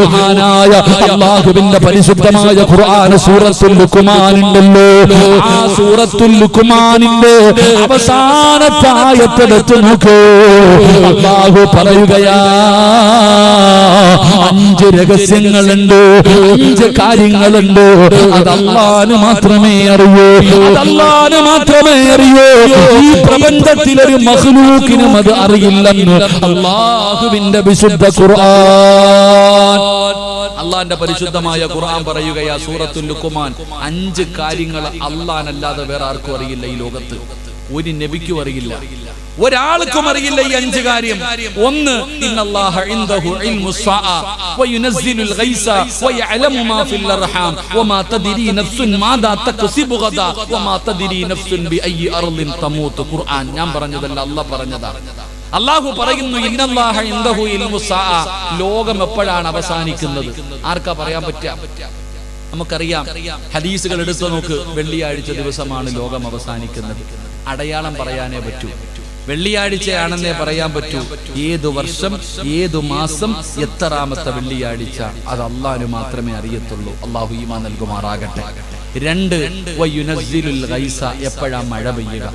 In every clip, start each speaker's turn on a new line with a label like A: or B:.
A: മഹാനായ അള്ളാഹുവിന്റെ പരിശുദ്ധമായ ഖുർആൻ സൂറത്തുൽ ലുക്മാൻ ഉണ്ടല്ലോ ആ സൂറത്തുൽ ലുക്മാനിന്റെ അവസാനത്തെ ആയത്തെടുത്ത് നോക്കൂ. അള്ളാഹു പറയുകയാ അഞ്ച് രഹസ്യങ്ങളുണ്ട് അഞ്ച് കാര്യങ്ങളുണ്ട്. അത് അള്ളാന് മാത്രമേ അറിയൂ. അത് അള്ളാന് മാത്രമേ അറിയൂ. ഈ പ്രപഞ്ചത്തിൽ ഒരു മഹ്ലൂക്കിനും അത് അറിയില്ലെന്ന് അള്ളാഹുവിന്റെ വിശുദ്ധ ഖുർആൻ. അള്ളാന്റെ പരിശുദ്ധമായ ഖുർആൻ പറയുകയാ സൂറത്തുൽ ലുക്കുമാൻ അഞ്ച് കാര്യങ്ങൾ അല്ലാനല്ലാതെ വേറെ ആർക്കും അറിയില്ല ഈ ലോകത്ത്. ഒരു നബിക്കും അറിയില്ല. ഒരാൾക്കും അറിയില്ല ഈ അഞ്ച് കാര്യം. ഒന്ന് ഞാൻ പറഞ്ഞതല്ല അല്ല പറഞ്ഞതാ. അള്ളാഹു പറയുന്നു ലോകം എപ്പോഴാണ് അവസാനിക്കുന്നത്? ആർക്കാ പറയാൻ പറ്റാ നമുക്കറിയാം ഹദീസുകൾ എടുത്തു നോക്ക്. വെള്ളിയാഴ്ച ദിവസമാണ് ലോകം അവസാനിക്കുന്നത്. അടയാളം പറയാനേ പറ്റൂ. വെള്ളിയാഴ്ചയാണെന്നേ പറയാൻ പറ്റൂ. ഏതു വർഷം ഏതു മാസം എത്രാമത്തെ വെള്ളിയാഴ്ച അത് അള്ളാഹു മാത്രമേ അറിയത്തുള്ളൂ. അള്ളാഹു ഈമാ നൽകുമാറാകട്ടെ. രണ്ട് എപ്പോഴാ മഴ പെയ്യുക?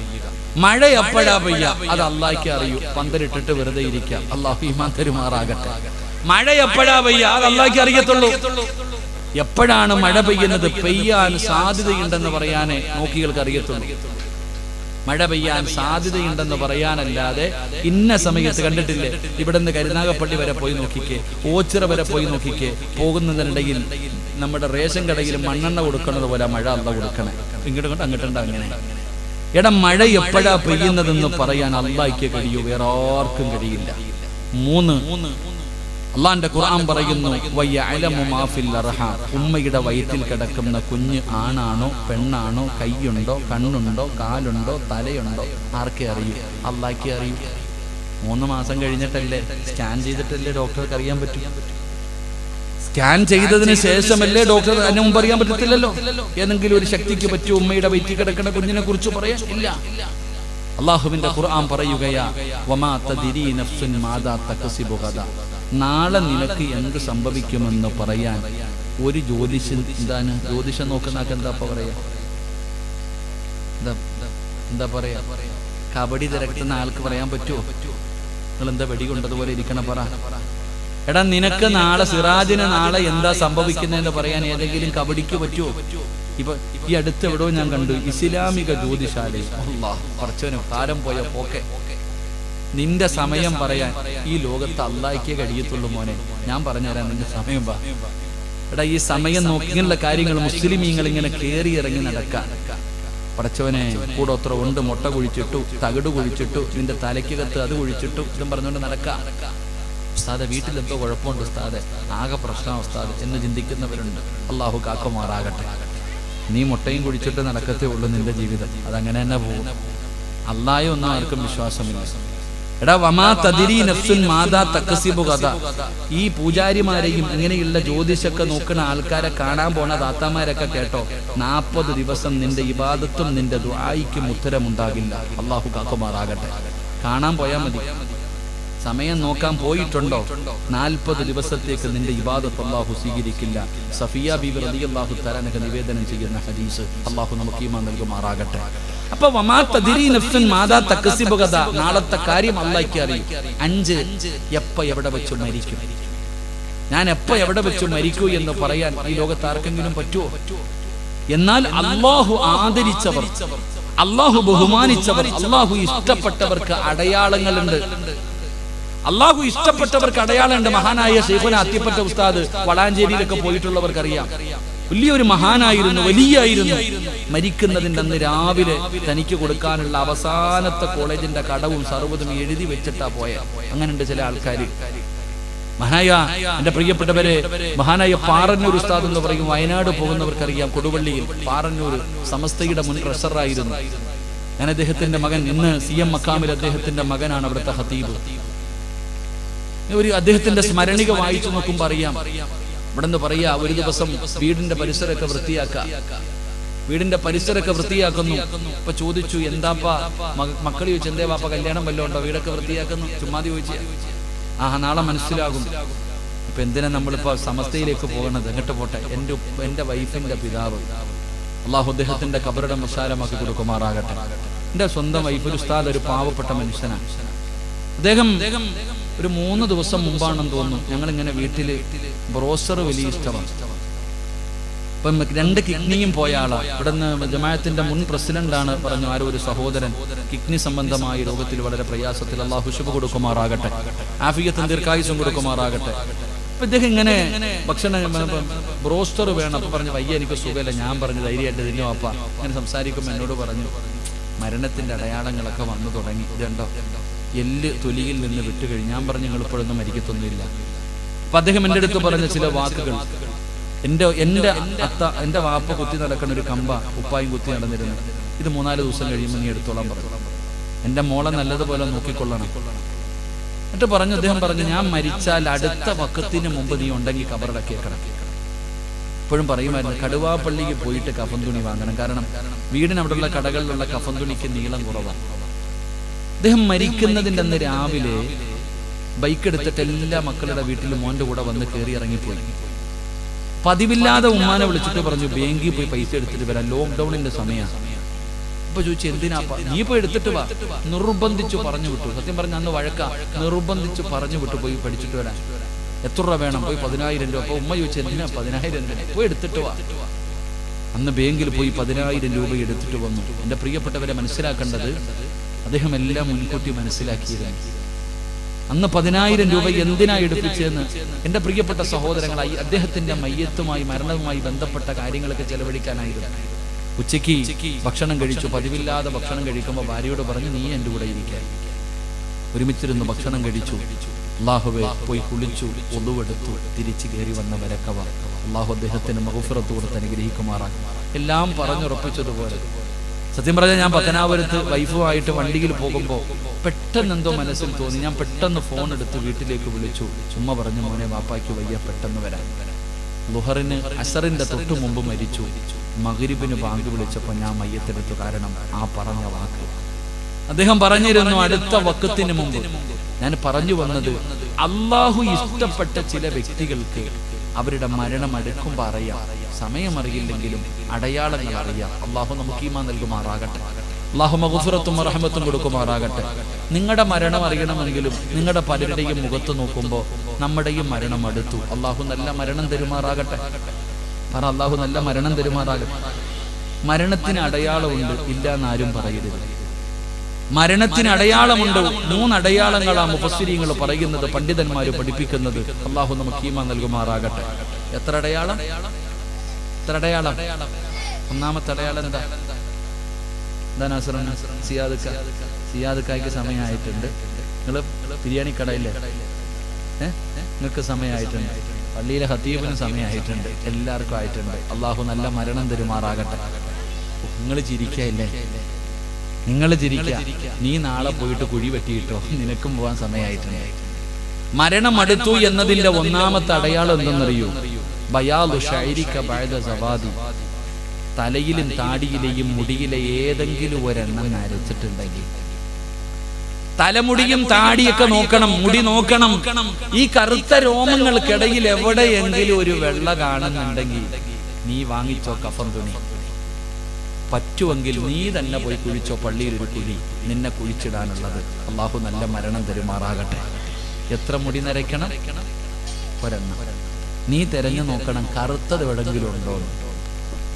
A: മഴ എപ്പോഴാ പെയ്യ അത് അള്ളാഹിക്ക് അറിയൂ. പന്തലിട്ടിട്ട് വെറുതെ ഇരിക്കാം. അള്ളാഹു ഈമാൻ തരുമാറാകട്ടെ. മഴ എപ്പോഴാ പെയ്യ അത് അള്ളാഹിക്ക് അറിയത്തുള്ളൂ. എപ്പോഴാണ് മഴ പെയ്യുന്നത്? പെയ്യാൻ സാധ്യതയുണ്ടെന്ന് പറയാനേ നോക്കികൾക്ക് അറിയത്തുള്ളൂ. മഴ പെയ്യാൻ സാധ്യതയുണ്ടെന്ന് പറയാനല്ലാതെ ഇന്ന സമയത്ത് കണ്ടിട്ടില്ലേ? ഇവിടെ നിന്ന് കരുനാഗപ്പള്ളി വരെ പോയി നോക്കിക്കേ. ഓച്ചിറ വരെ പോയി നോക്കിക്കേ. പോകുന്നതിനിടയിൽ നമ്മുടെ റേഷൻ കടയിൽ മണ്ണെണ്ണ കൊടുക്കുന്നത് പോലെ മഴ അല്ല കൊടുക്കണേ. ഇങ്ങോട്ട് അങ്ങോട്ടുണ്ട് അങ്ങനെ. എടാ മഴ എപ്പോഴാ പെയ്യുന്നതെന്ന് പറയാൻ അള്ളാഹിക്ക് കഴിയൂ. വേറെ ആർക്കും കഴിയില്ല. മൂന്ന് അള്ളാന്റെ ഖുർആൻ പറയുന്നു. ഉമ്മയുടെ വയറ്റിൽ കിടക്കുന്ന കുഞ്ഞ് ആണാണോ പെണ്ണാണോ കൈയുണ്ടോ കണ്ണുണ്ടോ കാലുണ്ടോ തലയുണ്ടോ? ആർക്കെ അറിയൂ? അള്ളാഹിക്കേ അറിയൂ. മൂന്ന് മാസം കഴിഞ്ഞിട്ടല്ലേ? സ്കാൻ ചെയ്തിട്ടല്ലേ ഡോക്ടർക്ക് അറിയാൻ പറ്റും? സ്കാൻ ചെയ്തതിന് ശേഷമല്ലേ ഡോക്ടർ അതിന് മുമ്പ് അറിയാൻ പറ്റത്തില്ലല്ലോ? ഏതെങ്കിലും ഒരു ശക്തിക്ക് പറ്റിയ ഉമ്മയുടെ വയറ്റിൽ കിടക്കുന്ന കുഞ്ഞിനെ കുറിച്ച് പറയാ ഇല്ല. അള്ളാഹുവിന്റെ ഖുർആൻ പറയുകയാ. നാളെ നിനക്ക് എന്ത് സംഭവിക്കുമെന്ന് പറയാൻ ഒരു ജ്യോതിഷൻ എന്താണ്? ജ്യോതിഷം നോക്കുന്ന എന്താ പറയാ? എന്താ എന്താ പറയാ? കബഡി തിരക്കുന്ന ആൾക്ക് പറയാൻ പറ്റുമോ? നിങ്ങൾ എന്താ വെടി കൊണ്ടതുപോലെ ഇരിക്കണ പറ. എടാ നിനക്ക് നാളെ സിറാജിന് നാളെ എന്താ സംഭവിക്കുന്നതെന്ന് പറയാൻ ഏതെങ്കിലും കബഡിക്ക് പറ്റുമോ ഇപ്പൊ ഈ അടുത്ത് എവിടെയോ ഞാൻ കണ്ടു. ഇസ്ലാമിക ജ്യോതിശാലയിൽ കുറച്ചവനും പറച്ചവന് കാലം പോയ പോക്കെ. നിന്റെ സമയം പറയാൻ ഈ ലോകത്ത് അള്ളാഹിക്കേ കഴിയത്തുള്ളൂ മോനെ. ഞാൻ പറഞ്ഞുതരാം നിന്റെ സമയം വാ. എടാ ഈ സമയം നോക്കി ഇങ്ങനെയുള്ള കാര്യങ്ങൾ മുസ്ലിമീങ്ങൾ ഇങ്ങനെ കയറി ഇറങ്ങി നടക്കാൻ പടച്ചവനെ കൂടെ ഒത്ര ഉണ്ട് മുട്ട കുഴിച്ചിട്ടു തകിട് കുഴിച്ചിട്ടു നിന്റെ തലയ്ക്കകത്ത് അത് കുഴിച്ചിട്ടു ഇതും പറഞ്ഞുകൊണ്ട് നടക്കാം. ഉസ്താദെ വീട്ടിൽ എന്തോ കുഴപ്പമുണ്ട് ഉസ്താദെ. ആകെ പ്രശ്നം ഉസ്താദ് എന്ന് ചിന്തിക്കുന്നവരുണ്ട്. അള്ളാഹു കാക്കുമാറാകട്ടെ. നീ മുട്ടയും കുടിച്ചിട്ട് നടക്കത്തേ ഉള്ളൂ നിന്റെ ജീവിതം. അതങ്ങനെ തന്നെ പോകും. അള്ളാഹെ ഒന്നും ആർക്കും വിശ്വാസമില്ല. എടാ വമാ തതിരി നഫ്സുൻ മാതാ തക്കസിബു കഥ ഈ പൂജാരിമാരെയും ഇങ്ങനെയുള്ള ജ്യോതിഷൊക്കെ നോക്കുന്ന ആൾക്കാരെ കാണാൻ പോണ താത്താമാരൊക്കെ കേട്ടോ. നാൽപ്പത് ദിവസം നിന്റെ ഇബാദത്തും നിന്റെ ദുആയിക്കും ഉത്തരമുണ്ടാകില്ല. അള്ളാഹു കാക്കുമാറാകട്ടെ. കാണാൻ പോയാൽ മതി. സമയം നോക്കാൻ പോയിട്ടുണ്ടോ? നാൽപ്പത് ദിവസത്തേക്ക് നിന്റെ ഇബാദത്ത് അള്ളാഹു സ്വീകരിക്കില്ല. സഫിയ ബീബി അള്ളാഹു തരാനൊക്കെ നിവേദനം ചെയ്യുന്ന ഹദീസ് അള്ളാഹു നമുക്ക് ഈമാൻ നൽകുമാറാകട്ടെ അപ്പൊ നാളത്തെ കാര്യം അള്ളാഹിക്ക് അറിയും. അഞ്ച് എപ്പ എവിടെ വെച്ച് മരിക്കും? ഞാൻ എപ്പ എവിടെ വെച്ച് മരിക്കൂ എന്ന് പറയാൻ ഈ ലോകത്ത് ആർക്കെങ്കിലും പറ്റുമോ എന്നാൽ അള്ളാഹു ആദരിച്ചവർ അള്ളാഹു ബഹുമാനിച്ചവർ അള്ളാഹു ഇഷ്ടപ്പെട്ടവർക്ക് അടയാളങ്ങളുണ്ട്. അള്ളാഹു ഇഷ്ടപ്പെട്ടവർക്ക് അടയാളമുണ്ട്. മഹാനായ ഷെയ്ഖുന അത്തിപ്പറ്റ ഉസ്താദ് വളാഞ്ചേരിയിലൊക്കെ പോയിട്ടുള്ളവർക്ക് അറിയാം വലിയൊരു മഹാനായിരുന്നു വലിയായിരുന്നു. മരിക്കുന്നതിന്റെ അന്ന് രാവിലെ തനിക്ക് കൊടുക്കാനുള്ള അവസാനത്തെ കോളേജിന്റെ കടവും സർവതും എഴുതി വെച്ചിട്ടാ പോയ. അങ്ങനെയുണ്ട് ചില ആൾക്കാർ മഹാനായ എന്റെ പ്രിയപ്പെട്ടവരെ മഹാനായ പാറന്നൂർ ഉസ്താദ് എന്ന് പറയും വയനാട് പോകുന്നവർക്കറിയാം കൊടുവള്ളിയിൽ പാറന്നൂർ സമസ്തയുടെ മുൻ ട്രഷറായിരുന്നു. ഞാൻ അദ്ദേഹത്തിന്റെ മകൻ ഇന്ന് സി എം മക്കാമിൽ അദ്ദേഹത്തിന്റെ മകനാണ് അവിടുത്തെ ഹത്തീബ്. ഒരു അദ്ദേഹത്തിന്റെ സ്മരണിക വായിച്ചു നോക്കുമ്പോൾ അറിയാം. ഇവിടെ നിന്ന് പറയാ ഒരു ദിവസം വീടിന്റെ പരിസരമൊക്കെ വൃത്തിയാക്ക. വീടിന്റെ പരിസരമൊക്കെ വൃത്തിയാക്കുന്നു. ഇപ്പൊ ചോദിച്ചു എന്താപ്പാ? മക- മക്കൾ ചോദിച്ചു എന്തേ പാപ്പ കല്യാണം വല്ലതും ഉണ്ടോ? വീടൊക്കെ വൃത്തിയാക്കുന്നു. ചുമ്മാതി ചോദിച്ചു. ആ നാളെ മനസ്സിലാകും. ഇപ്പൊ എന്തിനാ നമ്മളിപ്പോ സമസ്തയിലേക്ക് പോകണത്? എങ്ങോട്ട് പോട്ടെ. എന്റെ എന്റെ വൈഫിന്റെ പിതാവ്. അള്ളാഹു അദ്ദേഹത്തിന്റെ കബറുടെ വിശാലമാക്കി കൊടുക്കുമാറാകട്ടെ. എന്റെ സ്വന്തം വൈഫ് ഒരു ഉസ്താദ് ഒരു പാവപ്പെട്ട മനുഷ്യനാണ്. അദ്ദേഹം ഒരു മൂന്ന് ദിവസം മുമ്പാണെന്ന് തോന്നുന്നു. ഞങ്ങൾ ഇങ്ങനെ വീട്ടിൽ ബ്രോസർ വലിയ ഇഷ്ടമാണ് ഇപ്പം രണ്ട് കിഡ്നിയും പോയ ആളാ. ഇവിടുന്ന് ജമായത്തിന്റെ മുൻ പ്രസിഡന്റാണ് പറഞ്ഞു ആരോ ഒരു സഹോദരൻ. കിഡ്നി സംബന്ധമായി രോഗത്തിൽ വളരെ പ്രയാസത്തിൽ അള്ളാഹു ശുഭ കൊടുക്കുമാറാകട്ടെ. ആഫിയത്തും ദീർഘായുസും കൊടുക്കുമാറാകട്ടെ. അപ്പൊ ഇദ്ദേഹം ഇങ്ങനെ ഭക്ഷണം ബ്രോസ്റ്റർ വേണം. അപ്പൊ പറഞ്ഞു വയ്യ എനിക്ക് സുഖമില്ല. ഞാൻ പറഞ്ഞു ധൈര്യമായിട്ട് തിന്നോ അപ്പ. ഇങ്ങനെ സംസാരിക്കുമ്പോൾ എന്നോട് പറഞ്ഞു മരണത്തിന്റെ അടയാളങ്ങളൊക്കെ വന്നു തുടങ്ങി. ഇതുണ്ടോ? എല്ല് തൊലിയിൽ നിന്ന് വിട്ടുകഴിഞ്ഞ് ഞാൻ പറഞ്ഞു നിങ്ങൾ ഇപ്പോഴൊന്നും മരിക്കത്തൊന്നുമില്ല. അപ്പൊ അദ്ദേഹം എന്റെ അടുത്ത് പറഞ്ഞ ചില വാക്കുകൾ. എന്റെ എന്റെ അത്ത എന്റെ വാപ്പ കുത്തി നടക്കുന്ന ഒരു കമ്പ ഉപ്പായും കുത്തി നടന്നിരുന്നു. ഇത് മൂന്നാൽ ദിവസം കഴിയുമ്പോൾ നീ എടുത്തോളാൻ പറഞ്ഞു. എന്റെ മോളെ നല്ലതുപോലെ നോക്കിക്കൊള്ളണം. എന്നിട്ട് പറഞ്ഞു അദ്ദേഹം പറഞ്ഞു ഞാൻ മരിച്ചാൽ അടുത്ത വക്കത്തിന് മുമ്പ് നീ ഉണ്ടെങ്കിൽ കബറടക്കിയേക്കണം. ഇപ്പോഴും പറയുമായിരുന്നു കടുവാപ്പള്ളിക്ക് പോയിട്ട് കഫൻ തുണി വാങ്ങണം. കാരണം വീടിനവിടെയുള്ള കടകളിലുള്ള കഫൻ തുണിക്ക് നീളം കുറവാണ്. അദ്ദേഹം മരിക്കുന്നതിന്റെ അന്ന് രാവിലെ ബൈക്ക് എടുത്തിട്ട് എല്ലാ മക്കളുടെ വീട്ടിലും മോന്റെ കൂടെ വന്ന് കയറി ഇറങ്ങിപ്പോയി. പതിവില്ലാതെ ഉമ്മാനെ വിളിച്ചിട്ട് പറഞ്ഞു ബാങ്കിൽ പോയി പൈസ എടുത്തിട്ട് വരാം ലോക്ക്ഡൌണിന്റെ സമയമാണ് ഇപ്പൊ ചോദിച്ചു എന്തിനാ നീ പോയി എടുത്തിട്ട് വാ. നിർബന്ധിച്ചു പറഞ്ഞു വിട്ടു. സത്യം പറഞ്ഞ അന്ന് വഴക്ക. നിർബന്ധിച്ചു പറഞ്ഞു വിട്ടു പോയി പഠിച്ചിട്ട് വരാൻ എത്ര രൂപ വേണം? പോയി പതിനായിരം രൂപ. ഉമ്മ ചോദിച്ചു എന്തിനാ പതിനായിരം രൂപ? പോയി എടുത്തിട്ട് വാ. അന്ന് ബാങ്കിൽ പോയി പതിനായിരം രൂപ എടുത്തിട്ട് വന്നു. എന്റെ പ്രിയപ്പെട്ടവരെ മനസ്സിലാക്കേണ്ടത് അദ്ദേഹം എല്ലാം മുൻകൂട്ടി മനസ്സിലാക്കിയിരുന്നു അന്ന് പതിനായിരം രൂപ എന്തിനാ എടുപ്പിച്ചെന്ന് എന്റെ പ്രിയപ്പെട്ട സഹോദരങ്ങളായി അദ്ദേഹത്തിന്റെ മയ്യത്തുമായി മരണവുമായി ബന്ധപ്പെട്ട കാര്യങ്ങളൊക്കെ ചെലവഴിക്കാനായിരുന്നു. ഉച്ചയ്ക്ക് ഭക്ഷണം കഴിച്ചു പതിവില്ലാതെ ഭക്ഷണം കഴിക്കുമ്പോൾ ഭാര്യയോട് പറഞ്ഞു നീ എന്റെ കൂടെ ഇരിക്കാൻ ഒരുമിച്ചിരുന്ന് ഭക്ഷണം കഴിച്ചു. അള്ളാഹുവെ പോയി കുളിച്ചു ഒതുവെടുത്തു തിരിച്ചു കയറി വന്ന വരക്കവ. അള്ളാഹു അദ്ദേഹത്തിന് മഹുഫറത്തോടെ അനുഗ്രഹിക്കുമാറാക്കുമാറാക്കും അനുഗ്രഹിക്കുമാറാകും എല്ലാം പറഞ്ഞുറപ്പിച്ചതുപോലെ. സത്യം പറഞ്ഞാൽ ഞാൻ പത്തനാപുരത്ത് വൈഫുമായിട്ട് വണ്ടിയിൽ പോകുമ്പോൾ പെട്ടെന്ന് എന്തോ മനസ്സിൽ തോന്നി. ഞാൻ പെട്ടെന്ന് ഫോൺ എടുത്ത് വീട്ടിലേക്ക് വിളിച്ചു. ചുമ്മാ പറഞ്ഞു മോനെ വാപ്പായ്ക്ക് വയ്യ പെട്ടെന്ന് വരാൻ. ലുഹറിന് അസറിന്റെ തൊട്ട് മുമ്പ് മരിച്ചു. മകരിബിന് ബാങ്ക് വിളിച്ചപ്പോൾ ഞാൻ മയ്യത്തെടുത്തു. കാരണം ആ പറഞ്ഞ വാക്ക്. അദ്ദേഹം പറഞ്ഞിരുന്നു അടുത്ത വക്കത്തിന് മുമ്പ്. ഞാൻ പറഞ്ഞു വന്നത് അള്ളാഹു ഇഷ്ടപ്പെട്ട ചില വ്യക്തികൾക്ക് അവരുടെ മരണം അടുക്കുമ്പോൾ അറിയാം സമയമറിയില്ലെങ്കിലും അടയാളങ്ങൾ അറിയാം. അള്ളാഹു നമുക്ക് ഈമാ നൽകുമാറാകട്ടെ. അള്ളാഹു മഹുസുറത്തും റഹമത്തും കൊടുക്കുമാറാകട്ടെ. നിങ്ങളുടെ മരണം അറിയണമെങ്കിലും നിങ്ങളുടെ പലരുടെയും മുഖത്ത് നോക്കുമ്പോൾ നമ്മുടെയും മരണം അടുത്തു. അള്ളാഹു നല്ല മരണം തരുമാറാകട്ടെ. പറ അള്ളാഹു നല്ല മരണം തരുമാറാകട്ടെ. മരണത്തിന് അടയാളമുണ്ട് ഇല്ല എന്നാരും പറയരുത്. മരണത്തിന് അടയാളമുണ്ട്? മൂന്ന് അടയാളങ്ങളാ മുഫസ്സിരിങ്ങൾ പറയുന്നത് പണ്ഡിതന്മാർ പഠിപ്പിക്കുന്നത്. അള്ളാഹു നമുക്ക് ഈമ നൽകുമാറാകട്ടെ. എത്ര അടയാളം എത്ര അടയാളം ഒന്നാമത്തെ അടയാളം എന്താ? എന്താ നാസറൻ സിയാദക്ക. സിയാദക്കായ്ക്ക് സമയമായിട്ടുണ്ട്. നിങ്ങൾ ബിരിയാണി കടയില്ലേ? നിങ്ങൾക്ക് സമയമായിട്ടുണ്ട്. പള്ളിയിലെ ഹത്തീബിന് സമയമായിട്ടുണ്ട്. എല്ലാവർക്കും ആയിട്ടുണ്ട്. അള്ളാഹു നല്ല മരണം തരുമാറാകട്ടെ. നിങ്ങൾ ചിരിക്കയില്ലേ? നിങ്ങൾ ചിരിക്കുക നീ നാളെ പോയിട്ട് കുഴി പറ്റിയിട്ടോ നിനക്കും പോവാൻ സമയമായിട്ടുണ്ട് മരണം അടുത്തു എന്നതിന്റെ ഒന്നാമത്തെ അടയാളം എന്തെന്നറിയൂ? ബയാലു ഷൈരിക്ക സവാദി. തലയിലും താടിയിലെയും മുടിയിലെ ഏതെങ്കിലും ഒരെണ്ണം നരച്ചിട്ടുണ്ടെങ്കിൽ. തലമുടിയും താടിയൊക്കെ നോക്കണം മുടി നോക്കണം. ഈ കറുത്ത രോമങ്ങൾക്കിടയിൽ എവിടെയെങ്കിലും ഒരു വെള്ള കാണുന്നുണ്ടെങ്കിൽ നീ വാങ്ങിച്ചോ കഫം തുണി. പറ്റുമെങ്കിൽ നീ തന്നെ പോയി കുഴിച്ചോ പള്ളിയിൽ ഒരു കുഴി നിന്നെ കുഴിച്ചിടാനുള്ളത്. അള്ളാഹു നല്ല മരണം തരുമാറാകട്ടെ. എത്ര മുടി നരയ്ക്കണം? ഒരെണ്ണം. നീ തിരഞ്ഞു നോക്കണം കറുത്തത് എവിടെങ്കിലും ഉണ്ടോ.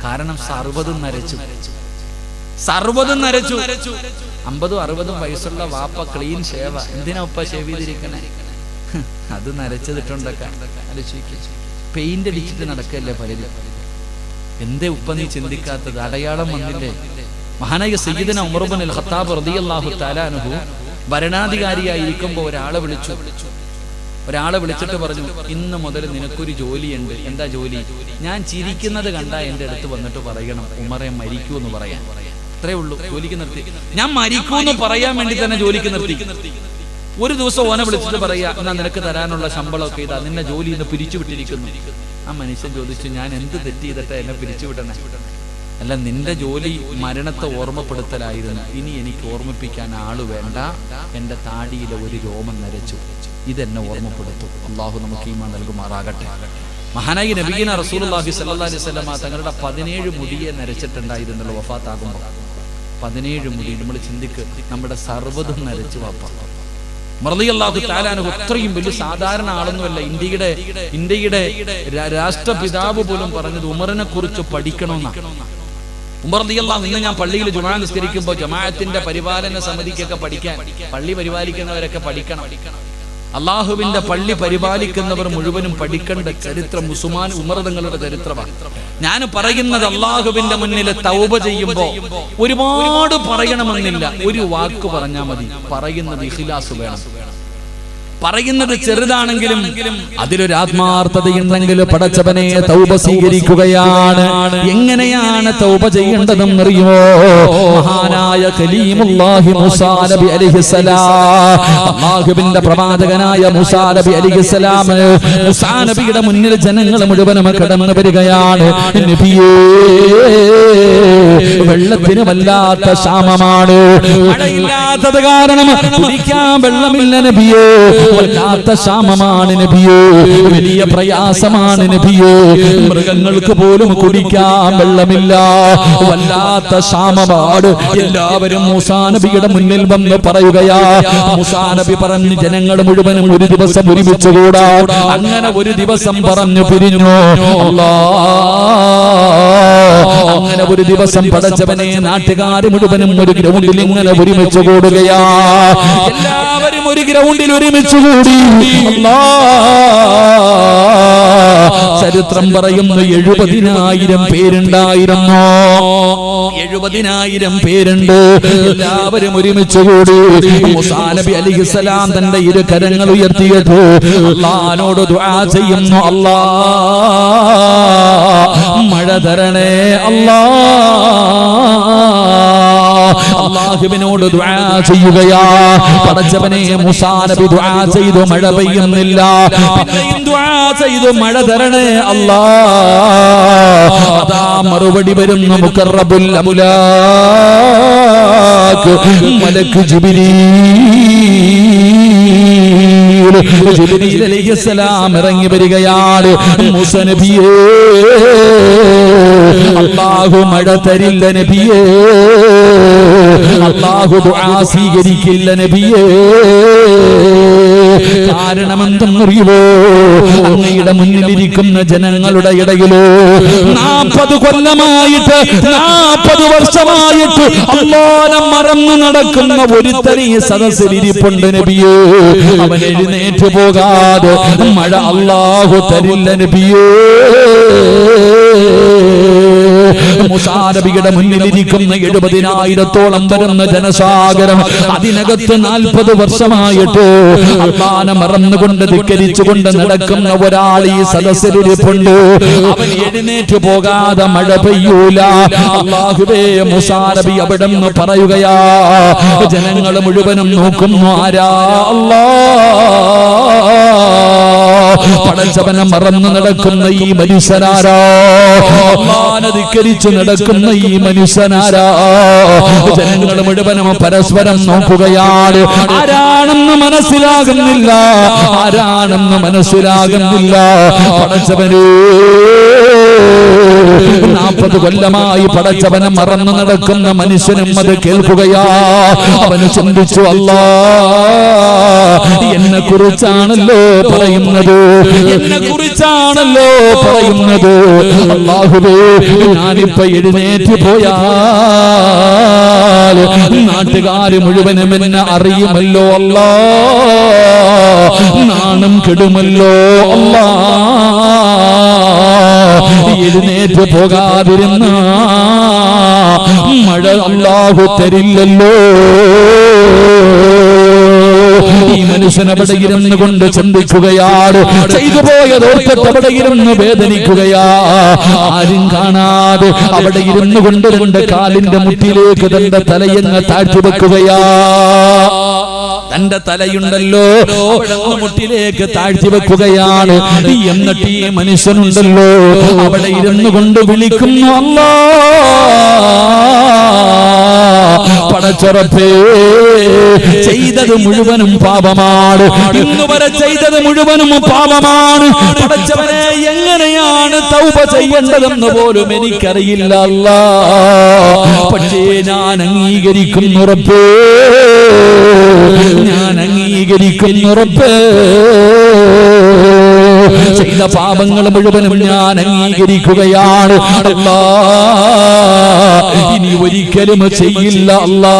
A: കാരണം സർവതും നരച്ചു. സർവതും നരച്ചു. അമ്പതും അറുപതും വയസ്സുള്ള വാപ്പ ക്ലീൻ ഷേവ. എന്തിനാ ഉപ്പ ഷേവ് ചെയ്തിരിക്കണേ? അത് നരച്ചതിട്ടുണ്ടൊക്കെ. പെയിന്റ് അടിച്ചിട്ട് നടക്കല്ലേ പലരും എന്തേ ഉപ്പ നീ ചിന്തിക്കാത്തത്? അടയാളം വന്നില്ലേ. മഹാനായ സയ്യിദന ഉമർബൻ അൽ ഖത്താബ് റളിയല്ലാഹു തആലാനുഹു ഭരണാധികാരിയായിരിക്കുമ്പോൾ ഒരാളെ വിളിച്ചു. ഒരാളെ വിളിച്ചിട്ട് പറഞ്ഞു ഇന്ന് മുതൽ നിനക്കൊരു ജോലിയുണ്ട്. എന്താ ജോലി? ഞാൻ ചിരിക്കുന്നത് കണ്ട എന്റെ അടുത്ത് വന്നിട്ട് പറയണം. ഉമറെ മരിക്കൂ എന്ന് പറയാൻ. അത്രേ ഉള്ളൂ. ജോലിക്ക് നിർത്തി. ഞാൻ മരിക്കൂ എന്ന് പറയാൻ വേണ്ടി തന്നെ ജോലിക്ക് നിർത്തി. ഒരു ദിവസം ഓനെ വിളിച്ചിട്ട് പറയാ എന്നാ നിനക്ക് തരാനുള്ള ശമ്പളമൊക്കെ ഇതാ നിന്നെ ജോലി ഇന്ന് പിരിച്ചുവിട്ടിരിക്കുന്നു. ആ മനുഷ്യൻ ചോദിച്ചു ഞാൻ എന്ത് തെറ്റ് ചെയ്തിട്ട് എന്നെ പിരിച്ചുവിടണേ? അല്ല നിന്റെ ജോലി മരണത്തെ ഓർമ്മപ്പെടുത്തലായിരുന്നു. ഇനി എനിക്ക് ഓർമ്മിപ്പിക്കാൻ ആൾ വേണ്ട. എന്റെ താടിയിലെ ഒരു രോമം നരച്ചു. ഇതെന്നെ ഓർമ്മപ്പെടുത്തും. അള്ളാഹു നമുക്ക് ഈമാൻ നൽകുമാറാകട്ടെ. മഹാനായി നബീന സ്വല്ലല്ലാഹി അലൈഹി വസല്ലമ തങ്ങളുടെ പതിനേഴ് മുടിയെ നരച്ചിട്ടുണ്ടായിരുന്നല്ലോ വഫാത്താകുമ്പോൾ പതിനേഴ് മുടി നമ്മൾ ചിന്തിക്ക് നമ്മുടെ സർവതും നരച്ചു വാപ്പ. മറലിയല്ലാഹു താലാനു അത്രയും വലിയ സാധാരണ ആളൊന്നുമല്ല. ഇന്ത്യയുടെ ഇന്ത്യയുടെ രാഷ്ട്രപിതാവ് പോലും പറഞ്ഞത് ഉമറിനെ കുറിച്ച് പഠിക്കണമെന്നാണ് ഉമർ റളിയല്ലാഹു ഇന്ന് ഞാൻ പള്ളിയിൽ ജുമാ നിസ്കരിക്കുമ്പോൾ ജമാഅത്തിന്റെ പരിപാലന സമിതിക്കൊക്കെ പഠിക്കാൻ പള്ളി പരിപാലിക്കുന്നവരൊക്കെ പഠിക്കണം. അള്ളാഹുവിന്റെ പള്ളി പരിപാലിക്കുന്നവർ മുഴുവനും പഠിക്കേണ്ട ചരിത്രം മുസുമാൻ ഉമർദങ്ങളുടെ ചരിത്രമാണ്. ഞാൻ പറയുന്നത് അള്ളാഹുവിന്റെ മുന്നിൽ തൗബ ചെയ്യുമ്പോ ഒരുപാട് പറയണമെന്നില്ല. ഒരു വാക്ക് പറഞ്ഞാൽ മതി. പറയുന്നത് ഇഖിലാസ് വേണം. പറയുന്നത് ചെറുതാണെങ്കിലും
B: അതിലൊരു ആത്മാർത്ഥതയുണ്ടെങ്കിൽ പടച്ചവനെ തൗപ സ്വീകരിക്കുകയാണ്. എങ്ങനെയാണ് തൗപ ചെയ്യേണ്ടതെന്ന് അറിയുമോ മഹാനായ കലീമുല്ലാഹി മൂസാ നബി അലൈഹിസ്സലാം. അല്ലാഹുവിന്റെ പ്രവാചകനായ മൂസാ നബി അലൈഹിസ്സലാം. മൂസാ നബിയുടെ മുന്നിൽ ജനങ്ങൾ മുഴുവനും കടന്നു വരികയാണ്. നബിയേ വെള്ളത്തിന് വല്ലാത്ത ക്ഷാമമാണ്. മഴയില്ലാത്തത് കാരണം കുടിക്കാൻ വെള്ളമില്ല നബിയേ. വല്ലാത്ത ക്ഷാമമാണ് നബിയേ. വലിയ പ്രയാസമാണ് നബിയേ. മൃഗങ്ങൾക്ക് പോലും കുടിക്കാൻ വെള്ളമില്ല. വല്ലാത്ത ക്ഷാമമാണ്. എല്ലാവരും മൂസാ നബിയുടെ മുന്നിൽ വന്ന് പറയുകയാ മൂസാ നബി പറഞ്ഞു ജനങ്ങൾ മുഴുവനും ഒരു ദിവസം ഒരുമിച്ച് കൂടാ. അങ്ങനെ ഒരു ദിവസം പറഞ്ഞു പിരിഞ്ഞു. അല്ലാ. അങ്ങനെ ഒരു ദിവസം പടച്ചവനെ നാട്ടുകാർ മുഴുവനും ഒരു ഗ്രൗണ്ടിൽ ഇങ്ങനെ ഒരുമിച്ച് കൂടുകയാ. എല്ലാവരും ഒരു ഗ്രൗണ്ടിൽ ഒരുമിച്ച് കൂടി. ചരിത്രം പറയുന്നു എഴുപതിനായിരം പേരുണ്ടായിരുന്നു? എഴുപതിനായിരം പേരുണ്ട്. എല്ലാവരും ഒരുമിച്ച് കൂടി. മുസാനബി നബി അലിഹിസലാം തന്റെ ഇരു കരങ്ങൾ ഉയർത്തിയത് അള്ളഹാനോട് ചെയ്യുന്നു. അല്ലാ മഴ തരണേ അല്ലാ. അള്ളാഹുവിനോട് ദുആ ചെയ്യുകയാ. പടച്ചവനെ മൂസാ നബി ദുആ ചെയ്തു മഴ പെയ്യുന്നില്ല. പിന്നെയും ദുആ ചെയ്തു മഴ തരണേ അല്ലാ. അതാ മറുപടി വരുന്നു മുക്കറബുൽ അമുലാക്ക് മലക്ക് ജിബ്രീൽ ജിബ്രീൽ ഇറങ്ങി വരികയാണ്. മൂസ നബിയേ അല്ലാഹു മഴ തരില്ല നബിയേ. ദുആ സ്വീകരിക്കില്ല നബിയേ. കാരണം അങ്ങയുടെ മുന്നിലിരിക്കുന്ന ജനങ്ങളുടെ ഇടയിലോ? നാൽപ്പത് കൊല്ലമായിട്ട് നാൽപ്പത് വർഷമായിട്ട് അമ്മാനം മറന്നു നടക്കുന്ന ഒരുത്തരി സദസ്സിൽ ഇരിപ്പുണ്ട് നബിയോ. അവൻ എഴുന്നേറ്റ് പോകാതെ മഴ അള്ളാഹു തരില്ല നബിയേ. മുസാരബിയുടെ മുന്നിലിരിക്കുന്ന എഴുപതിനായിരത്തോളം വരുന്ന ജനസാഗരം അതിനകത്ത് നാൽപ്പത് വർഷമായിട്ട് അള്ളാനെ മറന്നുകൊണ്ട് ധിക്കരിച്ചുകൊണ്ട് നടക്കുന്ന ഒരാൾ ഈ സദസ്സിലിരിപ്പുണ്ട് അവൻ എഴുന്നേറ്റ് പോകാതെ മഴ പെയ്യൂല. അള്ളാഹുബേ മുസാരബി അവിടെ നിന്ന് പറയുകയാ ജനങ്ങൾ മുഴുവനും നോക്കുന്നു ആരാ അല്ലാ പടച്ചവനെ മറന്നു നടക്കുന്ന ഈ മനുഷ്യനാരാ? അള്ളാനെ ധിക്കരിച്ചു നടക്കുന്ന ഈ മനുഷ്യനാരാ? ജനങ്ങൾ മുഴുവനും പരസ്പരം നോക്കുകയാണ്. ആരാണെന്ന് മനസ്സിലാകുന്നില്ല. ആരാണെന്ന് മനസ്സിലാകുന്നില്ല. പടച്ചവനേ. നാൽപ്പത് കൊല്ലമായി പടച്ചവനെ മറന്നു നടക്കുന്ന മനുഷ്യനും അത് കേൾക്കുകയാ. അവന് ചിന്തിച്ചു അല്ല എന്നെ കുറിച്ചാണല്ലോ പറയുന്നത്. എന്നെ കുറിച്ചാണല്ലോ പറയുന്നത്. അള്ളാഹുവേ ഞാനിപ്പ എഴുന്നേറ്റ് പോയാൽ നാട്ടുകാര് മുഴുവനും എന്നെ അറിയുമല്ലോ അല്ല. നാണം കെടുമല്ലോ അല്ലാ. എഴുന്നേറ്റ് പോകാതിരുന്ന. മഴ അല്ലാഹു തരില്ലല്ലോ ഈ മനുഷ്യൻ അവിടെ ഇരുന്ന് കൊണ്ട് ചിന്തിക്കുകയാണ്. ചെയ്തു പോയത് അവിടെ ഇരുന്ന് വേദനിക്കുകയാ. ആരും കാണാതെ അവിടെ ഇരുന്ന് കൊണ്ട് രണ്ട് കാലിന്റെ മുട്ടിലേക്ക് തന്റെ തലയങ്ങ് താഴ്ത്തി വെക്കുകയാ. തന്റെ തലയുണ്ടല്ലോ. മുട്ടിലേക്ക് താഴ്ത്തി വെക്കുകയാണ്. എന്നിട്ട് ഈ മനുഷ്യനുണ്ടല്ലോ. അവിടെ ഇരുന്നു കൊണ്ട് വിളിക്കുന്നു അല്ലാ പടച്ചുറപ്പേ ചെയ്തത് മുഴുവനും പാപമാണ്. ഇന്ന് വരെ ചെയ്തത് മുഴുവനും പാപമാണ്. പടച്ചവനെ എങ്ങനെയാണ് തൗബ ചെയ്യേണ്ടതെന്ന് പോലും എനിക്കറിയില്ല പക്ഷേ ഞാൻ അംഗീകരിക്കുന്നുറപ്പേ ഞാൻ അംഗീകരിക്കുന്നുറപ്പേ. ചെയ്ത പാപങ്ങൾ മുഴുവനും ഞാൻ അംഗീകരിക്കുകയാണ്. ഇനി ഒരിക്കലും ചെയ്യില്ല. അല്ലാ.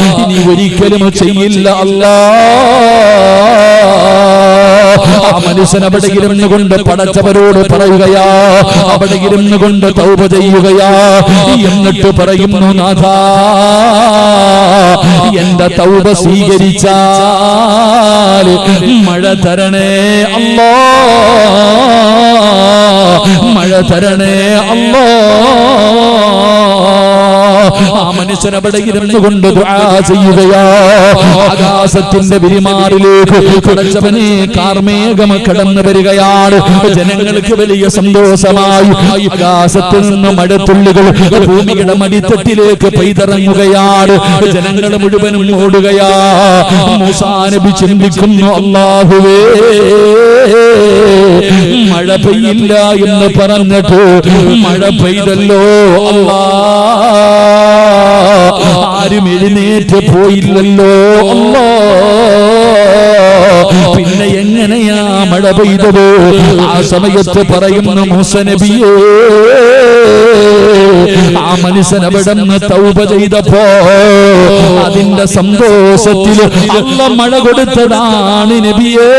B: ഇനി ഒരിക്കലും ചെയ്യില്ല. അല്ലാ. ആ മനുഷ്യൻ അവിടെ ഇരുന്നു കൊണ്ട് പടച്ചവരോട് പറയുകയാ. അവിടെ ഇരുന്നു കൊണ്ട് തൗപ ചെയ്യുകയാ. എന്നിട്ട് പറയുന്നു നാഥ എന്റെ തൗപ സ്വീകരിച്ചാൽ മഴ തരണേ അല്ലോ. മഴ തരണേ അല്ലോ. ആ മനുഷ്യൻ അവിടെ ഇരുന്നു കൊണ്ട് ചെയ്യുകയാ. ആകാശത്തിന്റെ വിരിമാറിലേക്ക് പടച്ചവനെ കാർമേഘം കടന്നു വരികയാണ്. ജനങ്ങൾക്ക് വലിയ സന്തോഷമായി ആകാശത്തിൽ നിന്ന് മഴത്തുള്ളികൾ ഭൂമിയുടെ മടിത്തട്ടിലേക്ക് പെയ്തിറങ്ങുകയാണ്. ജനങ്ങൾ മുഴുവനും ഓടുകയാ. മൂസാനബി ചിന്തിക്കുന്നു അള്ളാഹുവേ മഴ പെയ്യില്ല എന്ന് പറഞ്ഞിട്ട് മഴ പെയ്തല്ലോ അല്ലാ. ആരും എഴുന്നേറ്റ് പോയില്ലല്ലോ. അല്ലാ പിന്നെ എങ്ങനെയാ മഴ പെയ്തത്? ആ സമയത്ത് പറയുന്നു മൂസനബിയേ. ആ മനുഷ്യൻ അവിടെ തൗപ ചെയ്തപ്പോ അതിന്റെ സന്തോഷത്തിൽ അല്ല മഴ കൊടുത്തതാണ് നബിയേ.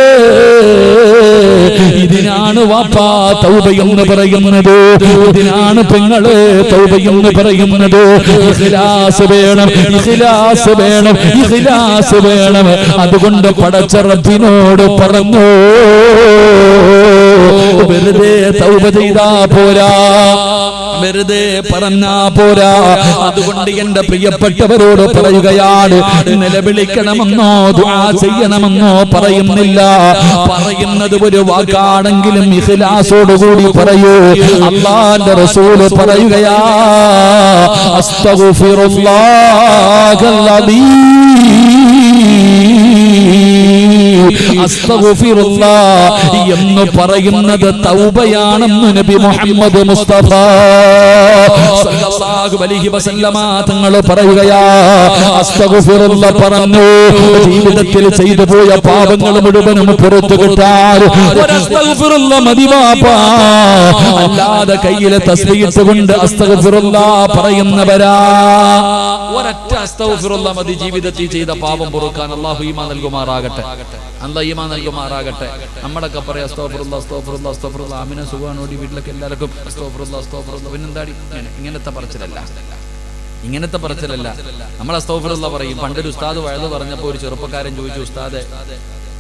B: ഇതിനാണ് വാപ്പാ തൗബയെന്ന് പറയുന്നത്. ഇതിനാണ് പെങ്ങൾ തൗബയെന്ന് പറയുന്നത്. ഇഖ്ലാസ് വേണം ഇഖ്ലാസ് വേണം ഇഖ്ലാസ് വേണം. അതുകൊണ്ട് പടച്ച റബ്ബിനോട് പറഞ്ഞു. വെറുതെ തൗബ ചെയ്താ പോരാ. വെറുതെ പറഞ്ഞാ പോരാ. അതുകൊണ്ട് എന്റെ പ്രിയപ്പെട്ടവരോട് പറയുകയാണ് നിലവിളിക്കണമെന്നോ ചെയ്യണമെന്നോ പറയുന്നില്ല. പറയുന്നത് ഒരു വാക്കാണെങ്കിലും ഇഖ്ലാസോടുകൂടി പറയൂ. അള്ളാന്റെ റസൂൽ പറയുകയാ അസ്തഗ്ഫിറുല്ലാഹ് എന്ന് പറയുന്നത് തൗബയാണെന്ന് നബി മുഹമ്മദ് മുസ്തഫ. തങ്ങൾ പറയുകയാ പറഞ്ഞു ജീവിതത്തിൽ ചെയ്തു പോയ പാപങ്ങൾ മുഴുവനും പുറത്തു കിട്ടാൻ അല്ലാതെ കയ്യിലെ തസ്ബീഹ് കൊണ്ട് പറയുന്നവരാ. ഒരൊറ്റ മതി ജീവിതത്തിൽ ചെയ്ത പാപം പൊറുക്കാൻ ഈമാൻ നൽകുമാറാകട്ടെ. അല്ല ഈമാൻ നൽകുമാറാകട്ടെ. നമ്മളൊക്കെ പറയാം അസ്തോഫറുള്ള അസ്തോഫറുള്ള അസ്തോഫറുള്ള അമിന സുഖാനോടി വീട്ടിലൊക്കെ എല്ലാവർക്കും അസ്തോഫറുള്ള അസ്തോഫറുള്ള പിന്നെന്താടി ഇങ്ങനെ ഇങ്ങനത്തെ പറച്ചിലല്ല. ഇങ്ങനത്തെ പറച്ചിലല്ല. നമ്മൾ അസ്തോഫറുള്ള പറയും. പണ്ടൊരു ഉസ്താദ് വഴുത് പറഞ്ഞപ്പോൾ ഒരു ചെറുപ്പക്കാരൻ ചോദിച്ചു ഉസ്താദെ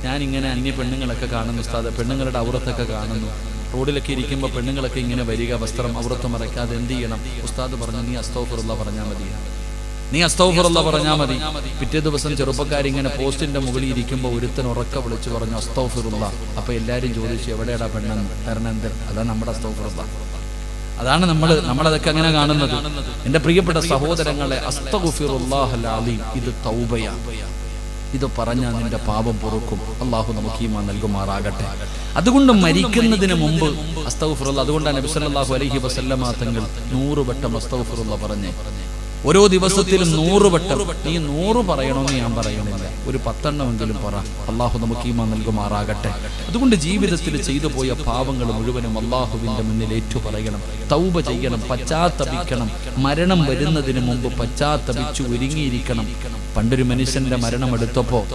B: ഞാൻ ഇങ്ങനെ അന്യ പെണ്ണുങ്ങളൊക്കെ കാണുന്നു ഉസ്താദ്. പെണ്ണുങ്ങളുടെ ഔറത്തൊക്കെ കാണുന്നു. റോഡിലൊക്കെ ഇരിക്കുമ്പോൾ പെണ്ണുങ്ങളൊക്കെ ഇങ്ങനെ വരിക വസ്ത്രം ഔറത്ത് മറയ്ക്കാതെ എന്ത് ചെയ്യണം? ഉസ്താദ് പറഞ്ഞു നീ അസ്തോഫറുള്ള പറഞ്ഞാൽ മതി നീ അസ്തൗഫറുള്ള പറഞ്ഞാൽ മതി. പിറ്റേ ദിവസം ചെറുപ്പക്കാരിങ്ങനെ പോസ്റ്റിന്റെ മുകളിൽ ഇരിക്കുമ്പോൾ ഒരുത്തൻ ഉറക്ക വിളിച്ചു പറഞ്ഞു അസ്തൗഫിറുള്ള. അപ്പൊ എല്ലാരും ചോദിച്ചു എവിടെയാടാ പെണ്ണെന്ന് കാരണം എന്ത് അതാണ് നമ്മുടെ അസ്തൗഫിറുള്ള. അതാണ് നമ്മൾ നമ്മളതൊക്കെ അങ്ങനെ കാണുന്നത്. എന്റെ പ്രിയപ്പെട്ട സഹോദരങ്ങളെ ഇത് തൗബയാണ് ഇത് പറഞ്ഞാൽ നിന്റെ പാപം പൊറുക്കും. അള്ളാഹു നമുക്ക് ഈമാൻ നൽകുമാറാകട്ടെ. അതുകൊണ്ട് മരിക്കുന്നതിന് മുമ്പ് അസ്തഗുഫിറുള്ള അതുകൊണ്ടാണ് നബി സല്ലല്ലാഹു അലൈഹി വസല്ലമ തങ്ങൾ നൂറ് വട്ടം അസ്തഗുഫിറുള്ള പറഞ്ഞേ. ഓരോ ദിവസത്തിലും നൂറ് വട്ടം. നീ നൂറ് പറയണമെന്ന് ഞാൻ പറയുന്നില്ല. ഒരു പത്തെണ്ണമെങ്കിലും പറ. അള്ളാഹു നമുക്ക് ഈമാൻ നൽകുമാറാകട്ടെ. അതുകൊണ്ട് ജീവിതത്തിൽ ചെയ്തു പോയ പാവങ്ങൾ മുഴുവനും അള്ളാഹുവിന്റെ മുന്നിൽ ഏറ്റു പറയണം തൗബ ചെയ്യണം പശ്ചാത്തപിക്കണം. മരണം വരുന്നതിന് മുമ്പ് പശ്ചാത്തപിച്ചു ഒരുങ്ങിയിരിക്കണം. പണ്ടൊരു മനുഷ്യന്റെ മരണം എടുത്തപ്പോ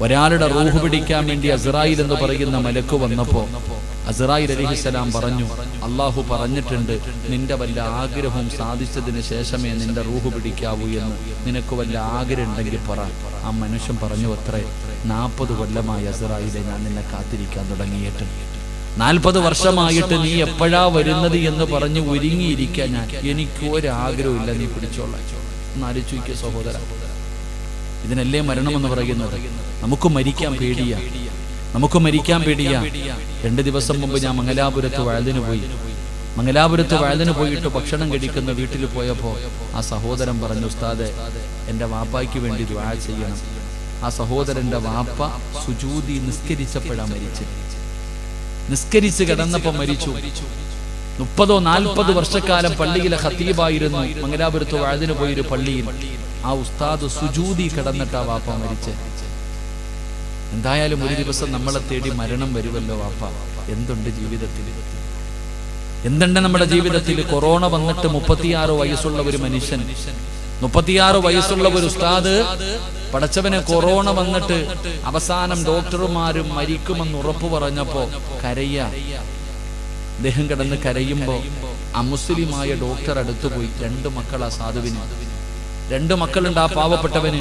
B: ഒരാളുടെ റൂഹ് പിടിക്കാൻ വേണ്ടി അസറായിൽ എന്ന് പറയുന്ന മലക്ക് വന്നപ്പോ അസറായിൽ അലിഹിസലാം പറഞ്ഞു അള്ളാഹു പറഞ്ഞിട്ടുണ്ട് നിന്റെ വല്ല ആഗ്രഹവും സാധിച്ചതിന് ശേഷമേ നിന്റെ റൂഹ് പിടിക്കാവൂ എന്ന്. നിനക്ക് വല്ല ആഗ്രഹം ഉണ്ടെങ്കിൽ പറ. ആ മനുഷ്യൻ പറഞ്ഞു അത്രേ നാൽപ്പത് കൊല്ലമായി അസറായിലെ ഞാൻ നിന്നെ കാത്തിരിക്കാൻ തുടങ്ങിയിട്ട്. നാൽപ്പത് വർഷമായിട്ട് നീ എപ്പോഴാ വരുന്നത് എന്ന് പറഞ്ഞ് ഒരുങ്ങിയിരിക്കാൻ ഞാൻ. എനിക്ക് ഒരാഗ്രഹമില്ല നീ പിടിച്ചോളാം. എന്നാലോചിക്കുക സഹോദര. ഇതിനല്ലേ മരണമെന്ന് പറയുന്നത്? നമുക്ക് മരിക്കാൻ പേടിയാ. നമുക്ക് മരിക്കാൻ പേടിയാ. രണ്ട് ദിവസം മുമ്പ് ഞാൻ മംഗലാപുരത്ത് വഴുതിന് പോയി. മംഗലാപുരത്ത് വയലിന് പോയിട്ട് ഭക്ഷണം കഴിക്കുന്ന വീട്ടിൽ പോയപ്പോൾ ആ സഹോദരൻ പറഞ്ഞു ഉസ്താദെ എന്റെ വാപ്പായ്ക്ക് വേണ്ടി ദ്വാഴ ചെയ്യണം. ആ സഹോദരന്റെ വാപ്പ സുജൂതി നിസ്കരിച്ചപ്പോഴാ മരിച്ചു നിസ്കരിച്ച് കിടന്നപ്പോ മരിച്ചു. മുപ്പതോ നാൽപ്പത് വർഷക്കാലം പള്ളിയിലെ ഖത്തീബായിരുന്നു. മംഗലാപുരത്ത് വഴുതിന് പോയൊരു പള്ളിയിൽ ആ ഉസ്താദ് സുജൂതി കിടന്നിട്ടാ വാപ്പ മരിച്ച് എന്തായാലും ഒരു ദിവസം നമ്മളെ തേടി മരണം വരുമല്ലോ വാപ്പ. എന്തുണ്ട് ജീവിതത്തിൽ എന്തുണ്ട് നമ്മുടെ ജീവിതത്തിൽ കൊറോണ വന്നിട്ട് മുപ്പത്തിയാറ് വയസ്സുള്ള ഒരു മനുഷ്യൻ. മുപ്പത്തിയാറ് വയസ്സുള്ള ഒരു ഉസ്താദ് പടച്ചവന് കൊറോണ വന്നിട്ട് അവസാനം ഡോക്ടർമാരും മരിക്കുമെന്ന് ഉറപ്പ് പറഞ്ഞപ്പോ കരയ. അദ്ദേഹം കിടന്ന് കരയുമ്പോ അമുസ്ലിമായ ഡോക്ടർ അടുത്തുപോയി രണ്ട് മക്കളാ സാധുവിന്. രണ്ട് മക്കളുണ്ട് ആ പാവപ്പെട്ടവന്.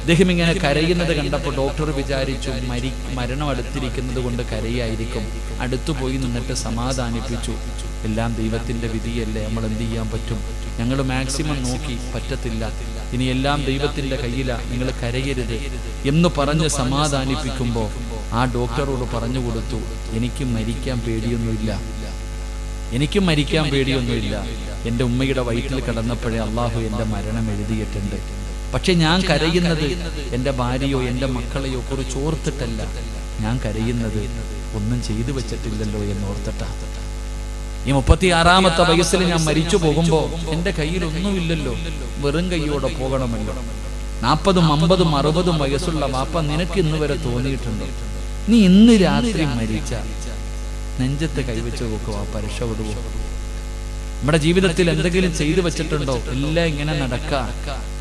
B: അദ്ദേഹം ഇങ്ങനെ കരയുന്നത് കണ്ടപ്പോൾ ഡോക്ടർ വിചാരിച്ചു മരി മരണം അടുത്തിരിക്കുന്നത് കൊണ്ട് കരയായിരിക്കും. അടുത്തു പോയി നിന്നിട്ട് സമാധാനിപ്പിച്ചു. എല്ലാം ദൈവത്തിന്റെ വിധിയല്ലേ? നമ്മൾ എന്ത് ചെയ്യാൻ പറ്റും? ഞങ്ങൾ മാക്സിമം നോക്കി പറ്റത്തില്ല. ഇനി എല്ലാം ദൈവത്തിന്റെ കയ്യില. നിങ്ങൾ കരയരുത്. എന്ന് പറഞ്ഞ് സമാധാനിപ്പിക്കുമ്പോൾ ആ ഡോക്ടറോട് പറഞ്ഞു കൊടുത്തു എനിക്ക് മരിക്കാൻ പേടിയൊന്നുമില്ല. എനിക്കും മരിക്കാൻ പേടിയൊന്നുമില്ല. എന്റെ ഉമ്മയുടെ വയറ്റിൽ കിടന്നപ്പോഴേ അള്ളാഹു എന്റെ മരണം എഴുതിയിട്ടുണ്ട്. പക്ഷെ ഞാൻ കരയുന്നത് എന്റെ ഭാര്യയോ എന്റെ മക്കളെയോ കുറിച്ച് ഓർത്തിട്ടല്ല. ഞാൻ കരയുന്നത് ഒന്നും ചെയ്തു വെച്ചിട്ടില്ലല്ലോ എന്ന് ഓർത്തിട്ടാ. ഈ മുപ്പത്തി ആറാമത്തെ വയസ്സിൽ ഞാൻ മരിച്ചു പോകുമ്പോ എന്റെ കയ്യിൽ ഒന്നുമില്ലല്ലോ വെറും കൈയോടെ പോകണമല്ലോ. നാൽപ്പതും അമ്പതും അറുപതും വയസ്സുള്ള വാപ്പ നിനക്ക് ഇന്ന് വരെ തോന്നിയിട്ടുണ്ട്. നീ ഇന്ന് രാത്രി മരിച്ച. നെഞ്ചത്ത് കൈവച്ച് നോക്കുക വാപ്പ രക്ഷപ്പെടുവോ? നമ്മുടെ ജീവിതത്തിൽ എന്തെങ്കിലും ചെയ്തു വെച്ചിട്ടുണ്ടോ? എല്ലാം ഇങ്ങനെ നടക്ക.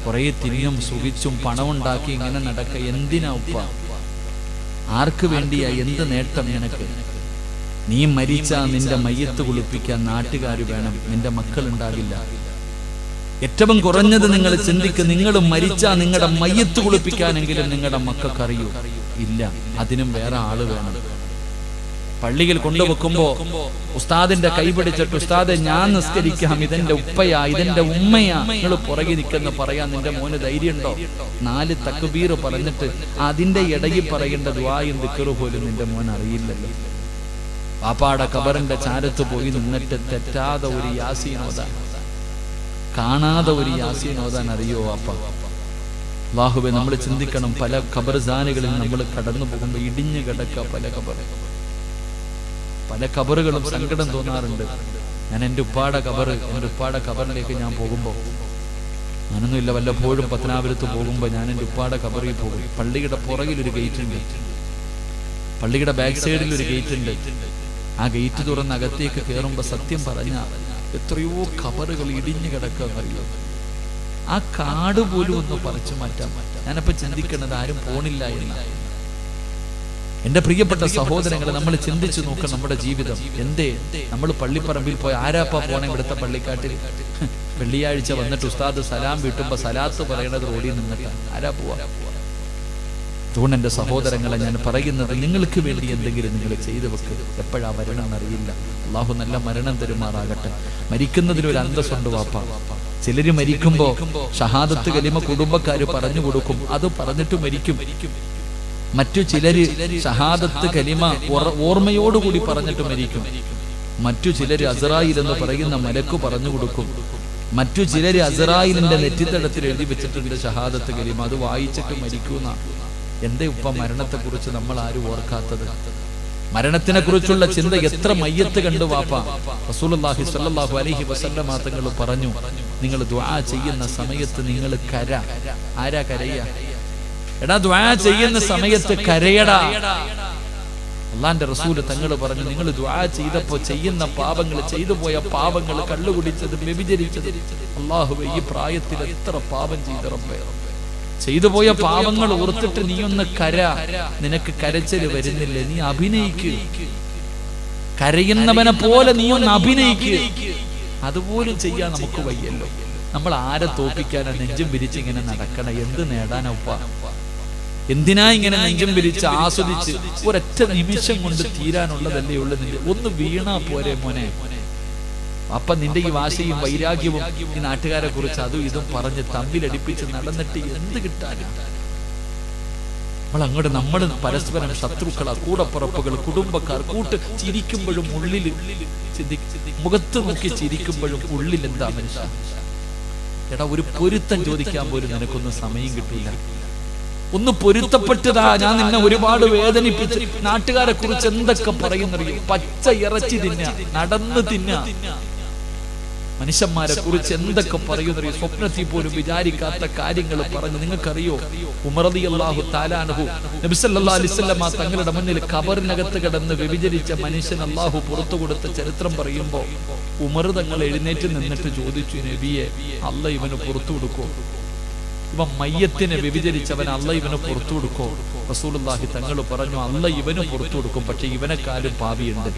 B: കുറെ തിരിഞ്ഞും സുഖിച്ചും പണം ഉണ്ടാക്കി ഇങ്ങനെ നടക്ക. എന്തിനാ ഉപ്പ? ആർക്ക് വേണ്ടിയാ? എന്ത് നേട്ടം നിനക്ക്? നീ മരിച്ച നിന്റെ മയ്യത്ത് കുളിപ്പിക്കാൻ നാട്ടുകാർ വേണം. നിന്റെ മക്കൾ ഉണ്ടാകില്ല ഏറ്റവും കുറഞ്ഞത് നിങ്ങൾ ചിന്തിക്ക്. നിങ്ങൾ മരിച്ച നിങ്ങളുടെ മയ്യത്ത് കുളിപ്പിക്കാനെങ്കിലും നിങ്ങളുടെ മക്കൾക്കറിയൂ. ഇല്ല അതിനും വേറെ ആൾ വേണം. പള്ളിയിൽ കൊണ്ടുവെക്കുമ്പോ ഉസ്താദിന്റെ കൈ പിടിച്ചിട്ട് ഉസ്താദെ ഞാൻ നിസ്കരിക്കാം ഇതെന്റെ ഉപ്പയാ ഇതെന്റെ ഉമ്മയാ. നിങ്ങൾ പുറകെ നിൽക്കുന്ന പറയാൻ നിന്റെ മോന് ധൈര്യമുണ്ടോ? നാല് തക്കുബീർ പറഞ്ഞിട്ട് അതിന്റെ ഇടയിൽ പറയേണ്ട ദ്വായും ദിക്കറു പോലും നിന്റെ മോൻ അറിയില്ലല്ലോ. പാപ്പാടെ കബറിന്റെ ചാരത്ത് പോയി നിന്നിട്ട് തെറ്റാതെ ഒരു യാസീനോദാൻ കാണാതെ ഒരു യാസീനോദാൻ അറിയോ അപ്പ ബാഹുബെ നമ്മൾ ചിന്തിക്കണം പല ഖബർസാനുകളിൽ നമ്മൾ കടന്നു പോകുമ്പോൾ ഇടിഞ്ഞു കിടക്ക പല ഖബർ പല കബറുകളും സങ്കടം തോന്നാറുണ്ട്. ഞാൻ എന്റെ ഉപ്പാടെ കബറ് എന്റെ ഉപ്പാടെ കബറിലേക്ക് ഞാൻ പോകുമ്പോൾ ഞാനൊന്നുമില്ല വല്ലപ്പോഴും പത്തനാപുരത്ത് പോകുമ്പോൾ ഞാൻ എന്റെ ഉപ്പാടെ കബറിൽ പോകും. പള്ളിയുടെ പുറകിൽ ഒരു ഗേറ്റ് ഉണ്ട് പള്ളിയുടെ ബാക്ക് സൈഡിൽ ഒരു ഗേറ്റ് ഉണ്ട് ആ ഗേറ്റ് തുറന്ന് അകത്തേക്ക് കയറുമ്പോൾ സത്യം പറഞ്ഞ എത്രയോ കബറുകൾ ഇടിഞ്ഞു കിടക്കുകയെന്നറിയോ? ആ കാട് പോലും ഒന്ന് പറിച്ചു മാറ്റാൻ ഞാനപ്പോ ചിന്തിക്കുന്നത് ആരും പോണില്ല എന്ന്. എന്റെ പ്രിയപ്പെട്ട സഹോദരങ്ങളെ നമ്മൾ ചിന്തിച്ചു നോക്കാം നമ്മുടെ ജീവിതം. എന്തേ? നമ്മൾ പള്ളിപ്പറമ്പിൽ പോയി ആരാപ്പാ പോണേ ഇവിടുത്തെ പള്ളിക്കാട്ടിൽ? വെള്ളിയാഴ്ച വന്നിട്ട് ഉസ്താദ് സലാം വീട്ടുമ്പോ സലാത്ത് പറയണത് റോഡിൽ നിന്നിട്ട്. ആരാ പോവാ? അതുകൊണ്ട് എന്റെ സഹോദരങ്ങളെ ഞാൻ പറയുന്നത് നിങ്ങൾക്ക് വേണ്ടി എന്തെങ്കിലും നിങ്ങൾ ചെയ്തു വെക്കുക എപ്പോഴാ മരണം എന്നറിയില്ല അള്ളാഹു നല്ല മരണം തരുമാറാകട്ടെ. മരിക്കുന്നതിൽ ഒരു അന്തസ്സുണ്ട് വാപ്പ. ചിലര് മരിക്കുമ്പോ ഷഹാദത്ത് കലിമ കുടുംബക്കാര് പറഞ്ഞു കൊടുക്കും. അത് പറഞ്ഞിട്ട് മരിക്കും. മറ്റു ചിലര് ഷഹാദത്ത് കലിമ ഓർ- ഓർമ്മയോടുകൂടി പറഞ്ഞിട്ട് മരിക്കും. മറ്റു ചിലര് അസറായിൽ എന്ന് പറയുന്ന മലക്കു പറഞ്ഞു കൊടുക്കും. മറ്റു ചിലര് അസറായിലിന്റെ നെറ്റിത്തടത്തിൽ എഴുതി വെച്ചിട്ടുണ്ട് ഷഹാദത്ത് കലിമ അത് വായിച്ചിട്ട് മരിക്കുന്ന. എന്റെ ഉപ്പ മരണത്തെ കുറിച്ച് നമ്മൾ ആരും ഓർക്കാത്തത്? മരണത്തിനെ കുറിച്ചുള്ള ചിന്ത എത്ര മയ്യത്ത് കണ്ടു വാപ്പ. റസൂലുള്ളാഹി സ്വല്ലല്ലാഹു അലൈഹി തങ്ങൾ പറഞ്ഞു നിങ്ങൾ ദുആ ചെയ്യുന്ന സമയത്ത് നിങ്ങൾ കര. ആരാ കരയ? എടാ ദ്വാ ചെയ്യുന്ന സമയത്ത് കരയടാ. അള്ളാന്റെ റസൂൽ തങ്ങൾ പറഞ്ഞു നിങ്ങൾ ദ്വാ ചെയ്തപ്പോ ചെയ്യുന്ന പാപങ്ങൾ ചെയ്തു പോയ പാപങ്ങൾ കള്ളുകുടിച്ചത് വ്യഭിചരിച്ചത്. അള്ളാഹു ഈ പ്രായത്തിൽ എത്ര പാപം ചെയ്ത ചെയ്തു പോയ പാപങ്ങൾ ഓർത്തിട്ട് നീ ഒന്ന് കര. നിനക്ക് കരച്ചൽ വരുന്നില്ല? നീ അഭിനയിക്ക്. കരയുന്നവനെ പോലെ നീ ഒന്ന് അഭിനയിക്ക്. അതുപോലും ചെയ്യാൻ നമുക്ക് വയ്യല്ലോ. നമ്മൾ ആരെ തോപ്പിക്കാനാ നെഞ്ചും പിരിച്ചിങ്ങനെ ഇങ്ങനെ നടക്കണ? എന്ത് നേടാനാ ഉപ്പ? എന്തിനാ ഇങ്ങനെ നെഞ്ചം വിരിച്ച് ആസ്വദിച്ച് ഒരൊറ്റ നിമിഷം കൊണ്ട് തീരാനുള്ളതല്ലേ ഉള്ളു നിന്റെ? ഒന്ന് വീണാ പോരെ മോനെ. അപ്പൊ നിന്റെ ഈ വാശയും വൈരാഗ്യവും ഈ നാട്ടുകാരെ കുറിച്ച് അതും ഇതും പറഞ്ഞ് തമ്മിലടിപ്പിച്ച് നടന്നിട്ട് എന്ത് കിട്ടാനും?
A: നമ്മൾ അങ്ങോട്ട് നമ്മൾ പരസ്പരം ശത്രുക്കളാ കൂടപ്പുറപ്പുകൾ കുടുംബക്കാർ കൂട്ട് ചിരിക്കുമ്പോഴും ഉള്ളിൽ മുഖത്ത് നോക്കി ചിരിക്കുമ്പോഴും ഉള്ളിൽ എന്താ മനുഷ്യ? എടാ ഒരു പൊരുത്തം ചോദിക്കാൻ പോലും നിനക്കൊന്നും സമയം കിട്ടില്ല ഒന്ന് പൊരുത്തപ്പെട്ടതാ. ഞാൻ നിന്നെ ഒരുപാട് വേദനിപ്പിച്ച്. നാട്ടുകാരെ കുറിച്ച് എന്തൊക്കെ പറയുന്നറിയോ? പച്ച ഇറച്ചി തിന്ന നടന്ന് തിന്ന. മനുഷ്യന്മാരെ കുറിച്ച് എന്തൊക്കെ പറയുന്നറിയോ? സ്വപ്നത്തിൽ പോലും വിചാരിക്കാത്ത കാര്യങ്ങൾ പറഞ്ഞു നിങ്ങൾക്കറിയോ? ഉമറതി അള്ളാഹു താലാനഹു നബിസല്ലാ തങ്ങളുടെ മുന്നിൽ കബറിനകത്ത് കിടന്ന് വ്യഭിചരിച്ച മനുഷ്യൻ അള്ളാഹു പുറത്തു കൊടുത്ത ചരിത്രം പറയുമ്പോ ഉമർ തങ്ങൾ എഴുന്നേറ്റ് നിന്നിട്ട് ചോദിച്ചു നബിയെ അല്ല ഇവന് പുറത്തു കൊടുക്കോ ഇവൻ മയ്യത്തിനെ വ്യഭിചരിച്ചവൻ അല്ല ഇവനെ പുറത്തു കൊടുക്കോ? റസൂലുള്ളാഹി തങ്ങൾ പറഞ്ഞു അല്ല ഇവന് പുറത്തു കൊടുക്കും പക്ഷെ ഇവനെക്കാലും പാവിയുണ്ട്.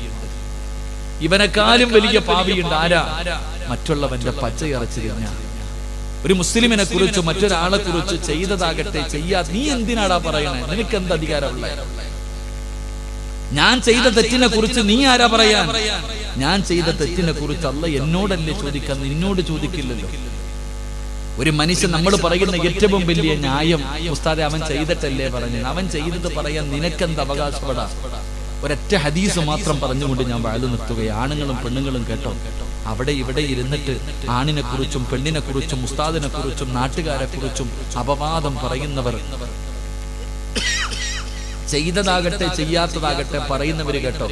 A: ഇവനെക്കാലും വലിയ പാവിയുണ്ട്. ആരാ? മറ്റുള്ളവന്റെ പച്ചയിറച്ചി തിന്ന. ഒരു മുസ്ലിമിനെ കുറിച്ച് മറ്റൊരാളെ കുറിച്ച് ചെയ്തതാകട്ടെ ചെയ്യാ. നീ എന്തിനാടാ പറയണേ നിനക്ക് എന്ത് അധികാരമുള്ള? ഞാൻ ചെയ്ത തെറ്റിനെ കുറിച്ച് നീ ആരാ പറയാൻ? ഞാൻ ചെയ്ത തെറ്റിനെ കുറിച്ച് അല്ല എന്നോടല്ലേ ചോദിക്കാൻ നിന്നോട് ചോദിക്കില്ലല്ലോ. ഒരു മനുഷ്യൻ നമ്മൾ പറയുന്ന ഏറ്റവും വലിയ ന്യായം ഉസ്താദെ അവൻ ചെയ്തിട്ടല്ലേ പറഞ്ഞു അവൻ ചെയ്തത് പറയാൻ നിനക്കെന്ത് അവകാശപ്പെടാ? ഒരൊറ്റ ഹദീസ് മാത്രം പറഞ്ഞുകൊണ്ട് ഞാൻ വാഴ നിർത്തുകയാണ്. ആണുങ്ങളും പെണ്ണുങ്ങളും കേട്ടോ. അവിടെ ഇവിടെ ഇരുന്നിട്ട് ആണിനെ കുറിച്ചും പെണ്ണിനെ കുറിച്ചും ഉസ്താദിനെ കുറിച്ചും നാട്ടുകാരെ കുറിച്ചും അപവാദം പറയുന്നവർ ചെയ്തതാകട്ടെ ചെയ്യാത്തതാകട്ടെ പറയുന്നവര് കേട്ടോ.